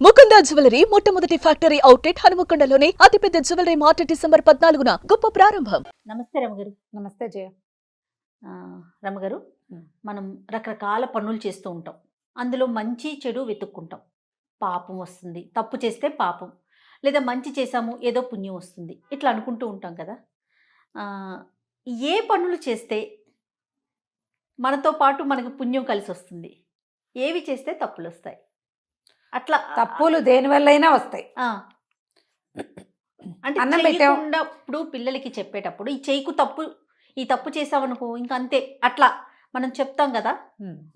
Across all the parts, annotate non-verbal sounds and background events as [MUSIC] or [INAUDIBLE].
Mukunda jewellery మొట్టమొదటి factory outlet హనుమకొండలోనే అతిపెద్ద జ్యువెలరీ మార్ట్ డిసెంబర్ పద్నాలుగున గొప్ప ప్రారంభం. నమస్తే రమగారు. నమస్తే జయ. రమగారు. మనం రకరకాల పనులు చేస్తూ ఉంటాం. అందులో మంచి చెడు వెతుక్కుంటాం. పాపం వస్తుంది. తప్పు చేస్తే పాపం. లేదా మంచి చేసాము ఏదో పుణ్యం వస్తుంది. ఇట్లా అనుకుంటూ ఉంటాం కదా. ఏ పనులు చేస్తే మనతో పాటు మనకు పుణ్యం కలిసి వస్తుంది? ఏవి చేస్తే తప్పులు వస్తాయి? అట్లా తప్పులు దేని వల్ల అయినా వస్తాయి. అంటే అన్నం పెట్టాం. చేయకుండా ఇప్పుడు పిల్లలకి చెప్పేటప్పుడు ఈ చేయకు తప్పు ఈ తప్పు చేసావనుకో ఇంకా అంతే అట్లా మనం చెప్తాం కదా.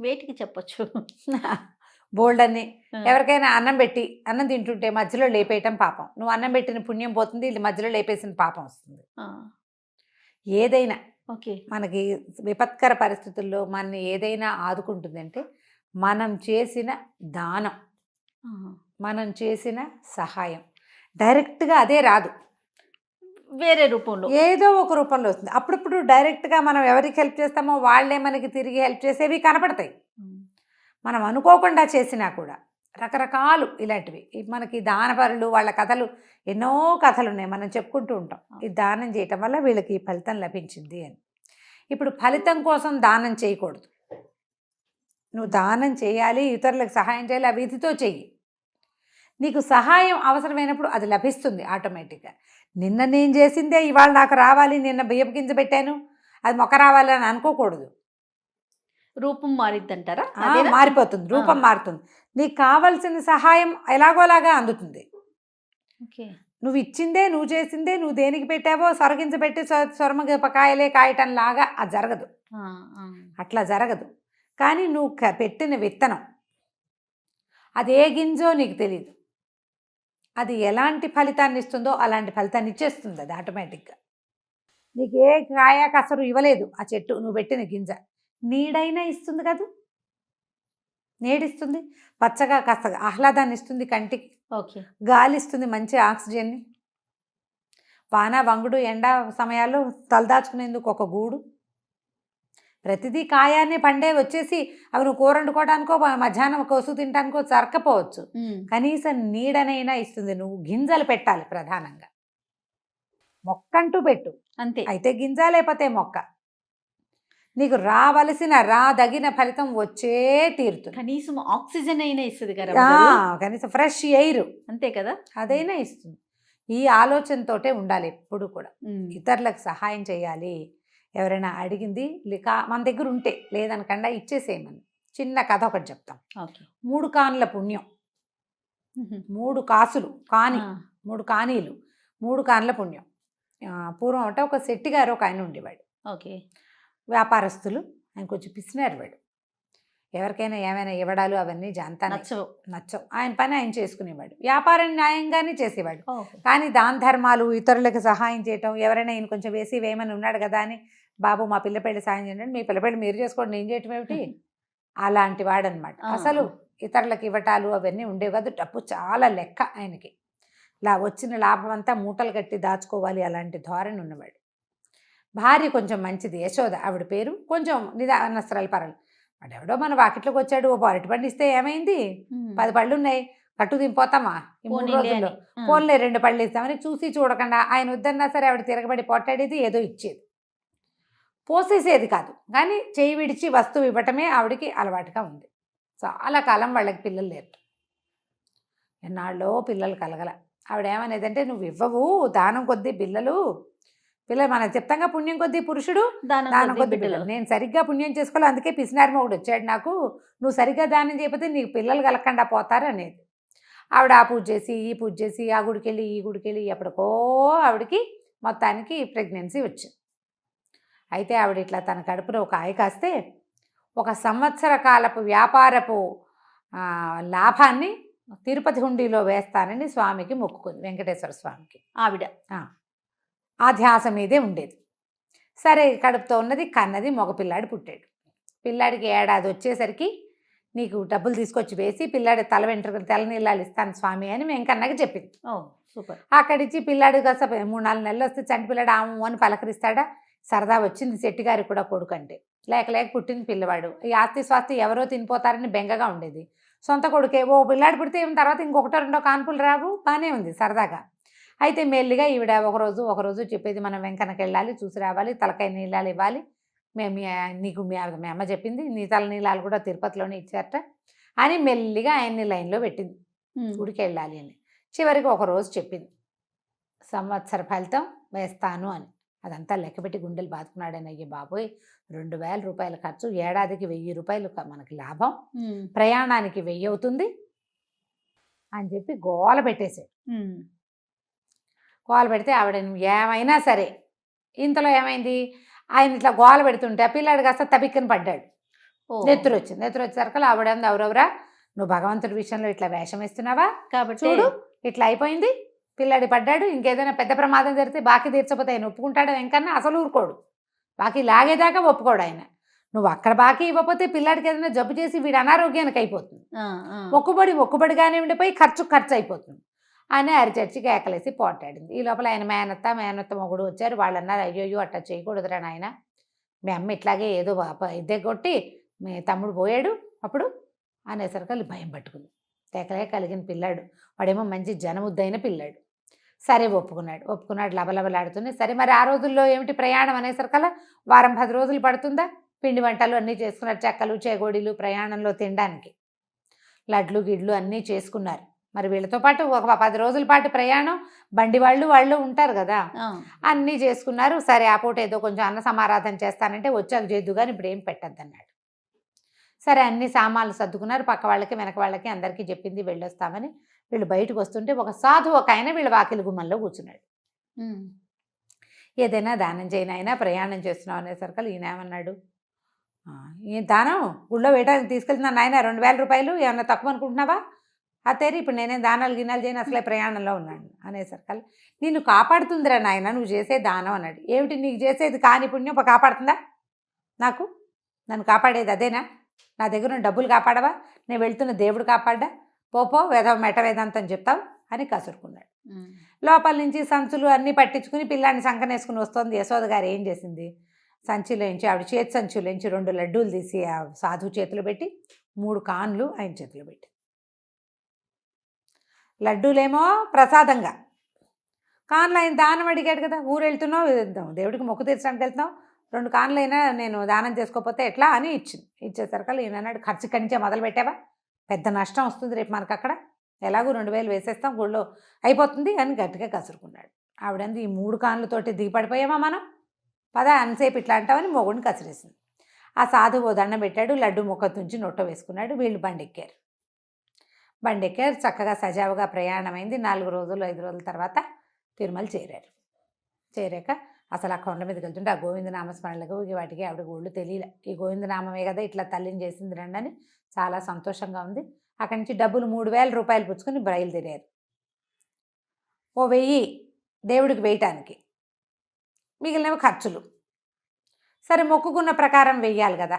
వేటికి చెప్పొచ్చు? [LAUGHS] బోల్డ్ అని ఎవరికైనా అన్నం పెట్టి అన్నం తింటుంటే మధ్యలో లేపేయటం పాపం. నువ్వు అన్నం పెట్టిన పుణ్యం పోతుంది ఇది మధ్యలో లేపేసిన పాపం వస్తుంది. ఏదైనా ఓకే. మనకి విపత్కర పరిస్థితుల్లో మనని ఏదైనా ఆదుకుంటుందంటే మనం చేసిన దానం. మనం చేసిన సహాయం. డైరెక్ట్గా అదే రాదు. వేరే రూపంలో. ఏదో ఒక రూపంలో వస్తుంది. అప్పుడప్పుడు డైరెక్ట్గా మనం ఎవరికి హెల్ప్ చేస్తామో వాళ్ళే మనకి తిరిగి హెల్ప్ చేసేవి కనపడతాయి. మనం అనుకోకుండా చేసినా కూడా రకరకాలు ఇలాంటివి. మనకి దానపరులు వాళ్ళ కథలు ఎన్నో కథలు ఉన్నాయి మనం చెప్పుకుంటూ ఉంటాం. ఈ దానం చేయటం వల్ల వీళ్ళకి ఈ ఫలితం లభించింది అని. ఇప్పుడు ఫలితం కోసం దానం చేయకూడదు. నువ్వు దానం చేయాలి ఇతరులకు సహాయం చేయాలి ఆ విధితో చెయ్యి. నీకు సహాయం అవసరమైనప్పుడు అది లభిస్తుంది ఆటోమేటిక్గా. నిన్న నేను చేసిందే ఇవాళ నాకు రావాలి నిన్న బియ్యపు గింజ పెట్టాను అది మొక్క రావాలి అని అనుకోకూడదు. రూపం మారిద్దంటారా? మారిపోతుంది రూపం. మారుతుంది. నీకు కావలసిన సహాయం ఎలాగోలాగా అందుతుంది. నువ్వు ఇచ్చిందే నువ్వు చేసిందే నువ్వు దేనికి పెట్టావో సొరగించబెట్టి సొ- సొరమ కాయలే కాయటం లాగా అది జరగదు. అట్లా జరగదు. కానీ నువ్వు పెట్టిన విత్తనం అది గింజో నీకు తెలియదు అది ఎలాంటి ఫలితాన్ని ఇస్తుందో అలాంటి ఫలితాన్ని ఇచ్చేస్తుంది అది ఆటోమేటిక్గా నీకు ఏ కాయ కసరు ఇవ్వలేదు ఆ చెట్టు నువ్వు పెట్టిన గింజ. నీడైనా ఇస్తుంది కదా? నీడిస్తుంది. పచ్చగా కాస్త ఆహ్లాదాన్ని ఇస్తుంది కంటికి. ఓకే. గాలి ఇస్తుంది మంచి ఆక్సిజన్ని. వాన వంగుడు ఎండ సమయాల్లో తలదాచుకునేందుకు ఒక గూడు. ప్రతిదీ కాయాన్ని పండే వచ్చేసి అవి నువ్వు కూర వండుకోవడానికో మధ్యాహ్నం కోసు తినడానికో సరకపోవచ్చు. కనీసం నీడనైనా ఇస్తుంది. నువ్వు గింజలు పెట్టాలి ప్రధానంగా. మొక్కంటూ పెట్టు. అంతే. అయితే గింజ లేకపోతే మొక్క? నీకు రావలసిన రాదగిన ఫలితం వచ్చే తీరుతుంది. కనీసం ఆక్సిజన్ అయినా ఇస్తుంది కదా? కనీసం ఫ్రెష్ ఎయిర్. అంతే కదా? అదైనా ఇస్తుంది. ఈ ఆలోచనతోటే ఉండాలి ఎప్పుడు కూడా. ఇతరులకు సహాయం చేయాలి. ఎవరైనా అడిగింది లేక మన దగ్గర ఉంటే లేదనకుండా ఇచ్చేసేయమని. చిన్న కథ ఒకటి చెప్తాం. ఓకే. మూడు కానుల పుణ్యం. మూడు కాసులు కాని మూడు కానీలు మూడు కానుల పుణ్యం. పూర్వం అంటే ఒక శెట్టి గారు ఒక ఆయన ఉండేవాడు. ఓకే. వ్యాపారస్తులు ఆయన కొంచెం పిసినారు వాడు ఎవరికైనా ఏమైనా ఇవ్వడాలు అవన్నీ జాంతానే. నచ్చవు. నచ్చవు. ఆయన పని ఆయన చేసుకునేవాడు. వ్యాపారం న్యాయంగానే చేసేవాడు. కానీ దాన ధర్మాలు ఇతరులకు సహాయం చేయటం ఎవరైనా ఈయన కొంచెం వేసి వేయమని ఉన్నాడు కదా అని బాబు మా పిల్ల పెళ్ళి సాయం చేయండి మీ పిల్ల పెళ్ళి మీరు చేసుకోండి నేను చేయటం ఏమిటి? అలాంటి వాడనమాట. అసలు ఇతరులకు ఇవ్వటాలు అవన్నీ ఉండేవి కాదు. డబ్బు చాలా లెక్క ఆయనకి. ఇలా వచ్చిన లాభం అంతా మూటలు కట్టి దాచుకోవాలి అలాంటి ధోరణి ఉన్నవాడు. భార్య కొంచెం మంచిది యశోద ఆవిడ పేరు కొంచెం నిదానస్త్రాలు పర్వాలేదు వాడు ఎవడో మన వాకిట్లోకి వచ్చాడు ఓ అరటి పండు ఇస్తే ఏమైంది? పది పళ్ళు ఉన్నాయి కట్టు దింపోతామా? ఈ మూడు పోనీలే రోజుల్లో. ఫోన్లే రెండు పళ్ళు ఇస్తామని చూసి చూడకుండా ఆయన వద్దన్నా సరే ఆవిడ తిరగబడి పొట్టాడేది ఏదో ఇచ్చేది. పోసేసేది కాదు. కానీ చేయి విడిచి వస్తువు ఇవ్వటమే ఆవిడకి అలవాటుగా ఉంది. చాలా కాలం వాళ్ళకి పిల్లలు లేరు. ఎన్నాళ్ళో పిల్లలు కలగల. ఆవిడ ఏమనేదంటే నువ్వు ఇవ్వవు దానం కొద్దీ పిల్లలు పిల్లలు మనం చెప్తాంగా పుణ్యం కొద్దీ పురుషుడు దానం కొద్దీ పిల్లలు. నేను సరిగ్గా పుణ్యం చేసుకోవాలి అందుకే పిసినారి ఒకడు వచ్చాడు నాకు. నువ్వు సరిగ్గా దానం చేయకపోతే నీకు పిల్లలు కలగకుండా పోతారు అనేది. ఆవిడ ఆ పూజ చేసి ఈ పూజ చేసి ఆ గుడికి వెళ్ళి ఈ గుడికి వెళ్ళి ఎప్పటికో ఆవిడకి మొత్తానికి ప్రెగ్నెన్సీ వచ్చింది. అయితే ఆవిడ ఇట్లా తన కడుపులో ఒక ఆయ కాస్తే ఒక సంవత్సర కాలపు వ్యాపారపు లాభాన్ని తిరుపతి హుండీలో వేస్తానని స్వామికి మొక్కుకుంది వెంకటేశ్వర స్వామికి. ఆవిడ. ఆ ధ్యాస మీదే ఉండేది. సరే కడుపుతో ఉన్నది కన్నది మగపిల్లాడు పుట్టాడు. పిల్లాడికి ఏడాది వచ్చేసరికి నీకు డబ్బులు తీసుకొచ్చి వేసి పిల్లాడి తల వెంట్రుకలు తెల్ల నీళ్ళాలు ఇస్తాను స్వామి అని వెంకన్నకి చెప్పింది. ఓ సూపర్. అక్కడిచ్చి పిల్లాడు కాస్త మూడు నాలుగు నెలలు వస్తే చంటి పిల్లాడు ఆము అని పలకరిస్తాడా? సరదా వచ్చింది శెట్టి గారికి కూడా కొడుకు అంటే లేక లేక పుట్టిన పిల్లవాడు. ఈ ఆస్తి స్వాస్తి ఎవరో తినిపోతారని బెంగగా ఉండేది. సొంత కొడుకే ఓ పిల్లాడు పుడితే ఏం తర్వాత ఇంకొకటో రెండో కాన్పులు రావు? బాగానే ఉంది సరదాగా. అయితే మెల్లిగా ఈవిడ ఒకరోజు ఒకరోజు చెప్పేది మనం వెంకన్నకి వెళ్ళాలి చూసి రావాలి తలకాయ నీళ్ళాలు ఇవ్వాలి. మేము నీకు మీ మీ అమ్మ చెప్పింది నీ తల నీళ్ళాలు కూడా తిరుపతిలోనే ఇచ్చారట అని మెల్లిగా ఆయన్ని లైన్లో పెట్టింది. గుడికి వెళ్ళాలి అని. చివరికి ఒక రోజు చెప్పింది. సంవత్సర ఫలితం వేస్తాను అని. అదంతా లెక్కపెట్టి గుండెలు బాదుకున్నాడని అయ్యే బాబోయ్! రెండు వేల రూపాయల ఖర్చు ఏడాదికి వెయ్యి రూపాయలు మనకి లాభం. ప్రయాణానికి వెయ్యి అవుతుంది. అని చెప్పి గోల పెట్టేసాడు ఉమ్. గోల పెడితే ఆవిడ ఏమైనా సరే ఇంతలో ఏమైంది? ఆయన ఇట్లా గోల పెడుతుంటే ఆ పిల్లాడు కాస్త తబిక్కని పడ్డాడు. నెత్తురు వచ్చింది నెత్తురు వచ్చేసరికి ఆవిడ ఎవరెవరా నువ్వు భగవంతుడి విషయంలో ఇట్లా వేషం వేస్తున్నావా? కాబట్టి చూడు ఇట్లా అయిపోయింది. పిల్లాడి పడ్డాడు ఇంకేదైనా పెద్ద ప్రమాదం జరిగితే బాకీ తీర్చకపోతే ఆయన ఒప్పుకుంటాడు వెంకన్న? అసలు ఊరుకోడు. బాకీ లాగేదాకా ఒప్పుకోడు ఆయన. నువ్వు అక్కడ బాకీ ఇవ్వకపోతే పిల్లాడికి ఏదైనా జబ్బు చేసి వీడు అనారోగ్యానికి అయిపోతుంది. మొక్కుబడి మొక్కుబడిగానే ఉండిపోయి ఖర్చు ఖర్చు అయిపోతుంది. అని అరిచర్చి కేకలేసి పోటాడింది ఈ లోపల ఆయన మేనత్త మేనత్త మొగుడు వచ్చారు. వాళ్ళు అన్నారు అయ్యోయ్యో అట్లా చేయకూడదురా నాయన. మీ అమ్మ ఇట్లాగే ఏదో పాప- ఇదే కొట్టి మీ తమ్ముడు పోయాడు అప్పుడు అనేసరికి భయం పట్టుకుంది. కేకలే కలిగిన పిల్లాడు. వాడేమో మంచి జనముద్దైన పిల్లాడు. సరే ఒప్పుకున్నాడు. ఒప్పుకున్నాడు లబలబలాడుతుంది. సరే మరి ఆ రోజుల్లో ఏమిటి ప్రయాణం అనేసరికల్లా వారం పది రోజులు పడుతుందా? పిండి వంటలు అన్నీ చేసుకున్నారు. చెక్కలు చేగోడీలు ప్రయాణంలో తినడానికి. లడ్లు గిడ్లు అన్నీ చేసుకున్నారు. మరి వీళ్ళతో పాటు ఒక పది రోజుల పాటు ప్రయాణం బండి వాళ్ళు వాళ్ళు ఉంటారు కదా. అన్నీ చేసుకున్నారు. సరే ఆ పూట ఏదో కొంచెం అన్న సమారాధన చేస్తానంటే వచ్చాక చేద్దు కానీ ఇప్పుడు ఏం పెట్టద్దన్నాడు. సరే అన్ని సామాన్లు సర్దుకున్నారు. పక్క వాళ్ళకి వెనక వాళ్ళకి అందరికీ చెప్పింది వెళ్ళొస్తామని. వీళ్ళు బయటకు వస్తుంటే ఒక సాధు ఒక ఆయన వీళ్ళ వాకిలి గుమ్మంలో కూర్చున్నాడు. ఏదైనా దానం చేయను అయినా ప్రయాణం చేస్తున్నావు అనేసరికి ఈయన ఏమన్నాడు? "ఆ, ఈ దానం గుళ్ళో వేయడానికి తీసుకెళ్తున్నాను నాయన రెండు వేల రూపాయలు ఏమన్నా తక్కువ అనుకుంటున్నావా? అత్తేరి ఇప్పుడు నేనేం దానాలు గినాలు చేయను అసలే ప్రయాణంలో ఉన్నాను అనేసరికి నిన్ను కాపాడుతుందిరా నాయన నువ్వు చేసే దానం అన్నాడు. ఏమిటి నీకు చేసేది కాని పుణ్యం ఒక కాపాడుతుందా? నాకు? నన్ను కాపాడేది అదేనా? నా దగ్గర డబ్బులు కాపాడవా? నేను వెళ్తున్న దేవుడు కాపాడ్డా? పోపో వేద మెట వేదాంతం చెప్తావు అని కసురుకున్నాడు. లోపల నుంచి సంచులు అన్నీ పట్టించుకుని పిల్లాన్ని సంకనేసుకుని వస్తుంది. యశోద గారు ఏం చేసింది? సంచిలోంచి ఆవిడ చేతి సంచులోంచి రెండు లడ్డూలు తీసి ఆ సాధువు చేతిలో పెట్టి మూడు కాన్లు ఆయన చేతిలో పెట్టి. లడ్డూలేమో ప్రసాదంగా. కాన్లు ఆయన దానం అడిగాడు కదా ఊరు వెళ్తున్నావు ఇద్దాం దేవుడికి మొక్కు తీర్చడానికి వెళ్తున్నావు? రెండు కాన్లైనా నేను దానం చేసుకోకపోతే ఎట్లా అని ఇచ్చింది. ఇచ్చేసరికి ఈయన అన్నాడు ఖర్చు కనిచే మొదలు పెట్టావా? పెద్ద నష్టం వస్తుంది రేపు మనకు అక్కడ. ఎలాగో రెండు వేలు వేసేస్తాం గుళ్ళో అయిపోతుంది అని గట్టిగా కసురుకున్నాడు. ఆవిడంది ఈ మూడు కాన్లతోటి దిగిపడిపోయామా మనం? పద అంతసేపు ఇట్లా అంటామని మొగుడిని కసిరేసింది. ఆ సాధువు ఓ దండం పెట్టాడు లడ్డు ముఖం తుంచి నొట్ట వేసుకున్నాడు వీళ్ళు బండి బండెక్కారు బండి చక్కగా సజావుగా ప్రయాణమైంది. నాలుగు రోజులు ఐదు రోజుల తర్వాత తిరుమల చేరారు. చేరాక అసలు ఆ కొండ మీదకి వెళ్తుంటే ఆ గోవిందనామస్మరణలకు ఈ వాటికి ఆవిడకి ఒళ్ళు తెలియలే. ఈ గోవిందనామమే కదా ఇట్లా తల్లిని చేసింది రండి అని చాలా సంతోషంగా ఉంది. అక్కడి నుంచి డబ్బులు మూడు వేల రూపాయలు పుచ్చుకొని బయలుదేరారు. ఓ వెయ్యి దేవుడికి వేయటానికి. మిగిలినవి ఖర్చులు. సరే మొక్కుకున్న ప్రకారం వెయ్యాలి కదా.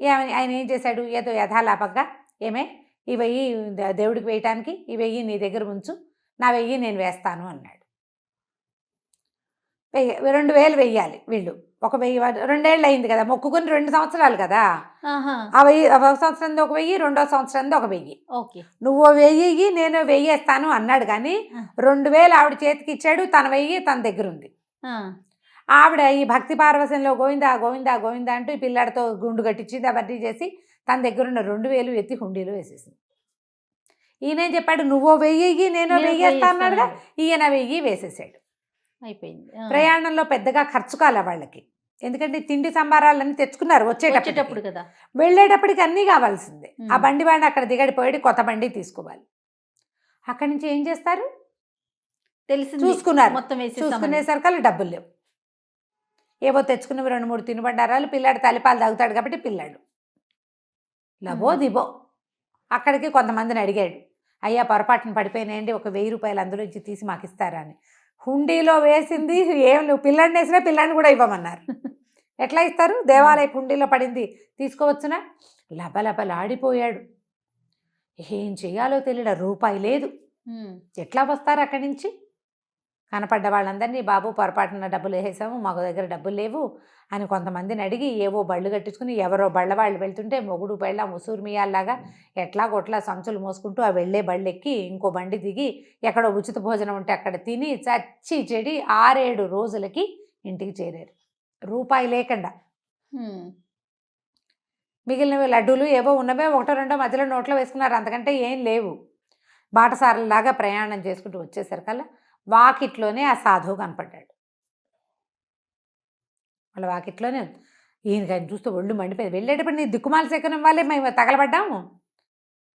ఏమని ఆయన ఏం చేశాడు? ఏదో యథాలాపంగా ఏమే ఈ వెయ్యి దేవుడికి వేయటానికి ఈ వెయ్యి నీ దగ్గర ఉంచు నా వెయ్యి నేను వేస్తాను అన్నాడు. వెయ్యి రెండు వేలు వెయ్యాలి వీళ్ళు ఒక వెయ్యి రెండేళ్ళు అయింది కదా మొక్కుకుని రెండు సంవత్సరాలు కదా. ఆ వెయ్యి ఒక సంవత్సరం ఒక వెయ్యి రెండో సంవత్సరం ఒక వెయ్యి నువ్వు వెయ్యి నేను వెయ్యేస్తాను అన్నాడు కానీ. రెండు వేలు ఆవిడ చేతికి ఇచ్చాడు తన వెయ్యి తన దగ్గర ఉంది. ఆవిడ ఈ భక్తి పార్వశంలో గోవిందా గోవిందా గోవిందా అంటూ ఈ పిల్లాడితో గుండు కట్టించింది అవన్నీ చేసి తన దగ్గర ఉన్న రెండు వేలు ఎత్తి హుండీలో వేసేసింది ఈయనేం చెప్పాడు నువ్వో వెయ్యి నేను వెయ్యేస్తా అన్నాడుగా. ఈయన వెయ్యి వేసేసాడు అయిపోయింది. ప్రయాణంలో పెద్దగా ఖర్చు కాలే వాళ్ళకి. ఎందుకంటే తిండి సంబారాలన్నీ తెచ్చుకున్నారు వచ్చేటప్పుడు కదా. వెళ్ళేటప్పటికి అన్నీ కావాల్సిందే. ఆ బండి వాడిని అక్కడ దిగడిపోయాడు కొత్త బండి తీసుకోవాలి. అక్కడి నుంచి ఏం చేస్తారు? తెలిసింది. చూసుకున్నారు. మొత్తం వేసేస్తామని. చూసుకునేసరికి వాళ్ళు డబ్బులు లేవు. ఏవో తెచ్చుకున్నవి రెండు మూడు తినుబండారాలు పిల్లాడు తల్లిపాలు తాగుతాడు కాబట్టి పిల్లాడు. లబో. దిబో అక్కడికి కొంతమందిని అడిగాడు. అయ్యా పొరపాటున పడిపోయినాయండి ఒక వెయ్యి రూపాయలు అందులోంచి తీసి మాకు ఇస్తారా అని. హుండీలో వేసింది ఏం నువ్వు పిల్లాడిని వేసినా పిల్లాడిని కూడా ఇవ్వమన్నారు. ఎట్లా ఇస్తారు? దేవాలయ హుండీలో పడింది. తీసుకోవచ్చునా? లబలబలాడిపోయాడు ఏం చేయాలో తెలియడ రూపాయి లేదు. ఎట్లా వస్తారు అక్కడి నుంచి? కనపడ్డ వాళ్ళందరినీ బాబు పొరపాటున డబ్బులు వేసేసాము మాకు దగ్గర డబ్బులు లేవు అని కొంతమందిని అడిగి ఏవో బళ్ళు కట్టించుకుని ఎవరో బళ్ళ వాళ్ళు వెళ్తుంటే మొగుడు బళ్ళ ముసూరు మియాల్లాగా ఎట్లా కొట్లా సంచులు మోసుకుంటూ ఆ వెళ్ళే బళ్ళు ఎక్కి ఇంకో బండి దిగి ఎక్కడో ఉచిత భోజనం ఉంటే అక్కడ తిని చచ్చి చెడి ఆరేడు రోజులకి ఇంటికి చేరారు. రూపాయి లేకుండా. మిగిలినవి లడ్డూలు ఏవో ఉన్నవే ఒకటో రెండో మధ్యలో నోట్లో వేసుకున్నారు అంతకంటే ఏం లేవు. బాటసారులాగా ప్రయాణం చేసుకుంటూ వచ్చేసరికల్లా వాకిట్లోనే ఆ సాధువు కనపడ్డాడు. వాళ్ళ వాకిట్లోనే ఉంది. ఈయనకి ఆయన చూస్తే ఒళ్ళు మండిపోయింది. వెళ్ళేటప్పుడు నీ దిక్కుమాల సెక్కనం వాళ్ళే మేము తగలబడ్డాము.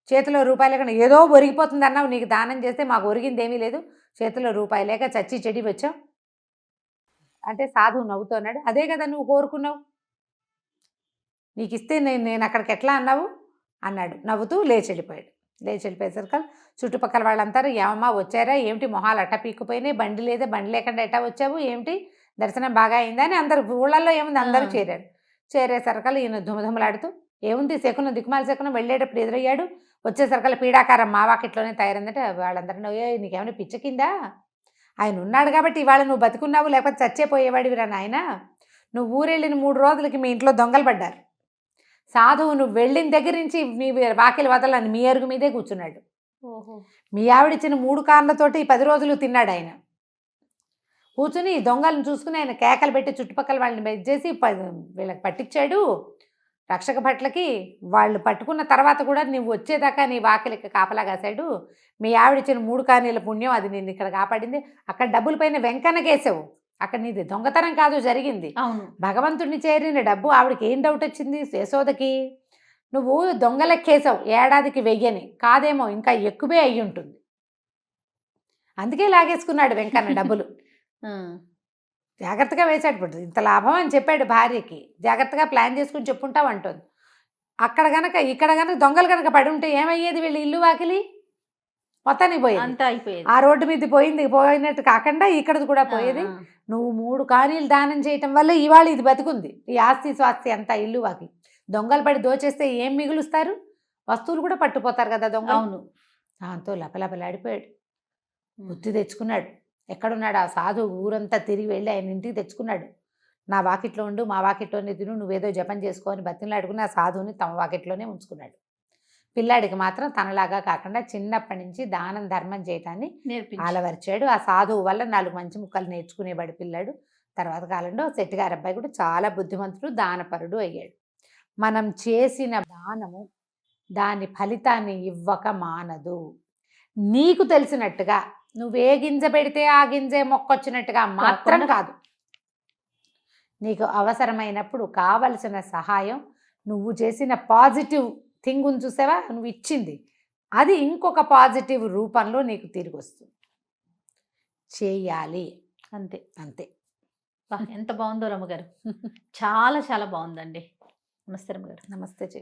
చేతిలో రూపాయలు లేకుండా ఏదో ఒరిగిపోతుంది అన్నావు. నీకు దానం చేస్తే మాకు ఒరిగింది ఏమీ లేదు. చేతిలో రూపాయి లేక చచ్చి చెడి వచ్చావు. అంటే సాధువు నవ్వుతున్నాడు అదే కదా నువ్వు కోరుకున్నావు. నీకు ఇస్తే నేను నేను అక్కడికి ఎట్లా అన్నావు? అన్నాడు. నవ్వుతూ లేచి వెళ్ళిపోయాడు లేచి వెళ్ళిపోయేసరికి చుట్టుపక్కల వాళ్ళంతా ఏమమ్మా వచ్చారా? ఏమిటి మొహాలు అట్ట పీక్కుపోయినాయి? బండి లేదా బండి లేకుండా ఎట్టా వచ్చావు? ఏమిటి? దర్శనం బాగా అయిందా అని అందరు ఊళ్ళల్లో ఏముంది? అందరూ. చేరారు. చేరేసరికల్ ఈయన దుమదుమలాడుతూ ఏముంది? శకునం దిక్కుమాల శకునం వెళ్ళేటప్పుడు ఎదురయ్యాడు. వచ్చేసరికల్ పీడాకారం మా వాకిట్లోనే తయారైందంటే. వాళ్ళందరూ ఏ నీకేమైనా పిచ్చ కిందా? ఆయన ఉన్నాడు కాబట్టి ఇవాళ నువ్వు బతుకున్నావు లేకపోతే చచ్చేపోయేవాడివిరా నాయన? నువ్వు ఊరెళ్ళిన మూడు రోజులకి మీ ఇంట్లో దొంగలు పడ్డారు. సాధువు నువ్వు వెళ్ళిన దగ్గర నుంచి మీ వాకిలి వదలని మీ అరుగు మీదే కూర్చున్నాడు. మీ ఆవిడిచ్చిన మూడు కార్లతోటి ఈ పది రోజులు తిన్నాడు ఆయన. కూర్చుని దొంగలను చూసుకుని ఆయన కేకలు పెట్టి చుట్టుపక్కల వాళ్ళని ప- వీళ్ళకి పట్టించాడు. రక్షక భట్లకి వాళ్ళు పట్టుకున్న తర్వాత కూడా నువ్వు వచ్చేదాకా నీ వాకిలికి కాపలా కాశాడు. మీ ఆవిడిచ్చిన మూడు కానీల పుణ్యం అది నిన్ను ఇక్కడ కాపాడింది. అక్కడ డబ్బుల పైన వెంకన్నకేసావు అక్కడ నీది దొంగతనం కాదు జరిగింది. అవును. భగవంతుడిని చేరిన డబ్బు ఆవిడకి ఏం డౌట్ వచ్చింది? యశోదకి నువ్వు దొంగలెక్కేసావు ఏడాదికి వెయ్యని కాదేమో ఇంకా ఎక్కువే అయ్యి ఉంటుంది అందుకే లాగేసుకున్నాడు వెంకన్న [LAUGHS] డబ్బులు. జాగ్రత్తగా వేశాడు. ఇప్పుడు ఇంత లాభం అని చెప్పాడు భార్యకి. జాగ్రత్తగా ప్లాన్ చేసుకుని చెప్పుంటావు అంటుంది. అక్కడ గనక ఇక్కడ గనక దొంగలు గనక పడి ఉంటే ఏమయ్యేది వీళ్ళు ఇల్లు వాకిలి? మొత్తానికి పోయేది. అంతా అయిపోయేది. ఆ రోడ్డు మీద పోయింది పోయినట్టు కాకుండా ఇక్కడది కూడా పోయేది. నువ్వు మూడు కానీలు దానం చేయటం వల్ల ఇవాళ ఇది బతుకుంది. ఈ ఆస్తి స్వాస్తి అంతా ఇల్లు వాకి. దొంగలు పడి దోచేస్తే ఏం మిగులుస్తారు? వస్తువులు కూడా పట్టుపోతారు కదా దొంగ అవును. దాంతో లపలపలాడిపోయాడు. బుద్ధి తెచ్చుకున్నాడు. ఎక్కడున్నాడు ఆ సాధు ఊరంతా తిరిగి వెళ్ళి ఆయన ఇంటికి తెచ్చుకున్నాడు. నా వాకిట్లో ఉండు మా వాకిట్లోనే తిను నువ్వేదో జపం చేసుకో అని బతిలాడుకుని ఆ సాధువుని తమ వాకిట్లోనే ఉంచుకున్నాడు. పిల్లాడికి మాత్రం తనలాగా కాకుండా చిన్నప్పటి నుంచి దానం ధర్మం చేయటాన్ని నేర్పించి. ఆలవర్చాడు. ఆ సాధువు వల్ల నాలుగు మంచి ముక్కలు నేర్చుకునేవాడు పిల్లాడు. తర్వాత కాలంలో శెట్టిగారి అబ్బాయి కూడా చాలా బుద్ధిమంతుడు దానపరుడు అయ్యాడు. మనం చేసిన దానము దాని ఫలితాన్ని ఇవ్వక మానదు. నీకు తెలిసినట్టుగా నువ్వే గింజ పెడితే ఆ గింజే మొక్కొచ్చినట్టుగా మాత్రం కాదు. నీకు అవసరమైనప్పుడు కావలసిన సహాయం నువ్వు చేసిన పాజిటివ్ థింగ్ ఉంది చూసావా? నువ్వు ఇచ్చింది. అది ఇంకొక పాజిటివ్ రూపంలో నీకు తిరిగి వస్తుంది చేయాలి. అంతే. అంతే. ఎంత బాగుందో రమ్మగారు. చాలా చాలా బాగుందండి. నమస్తే రమ్మగారు. నమస్తే చెయ్యి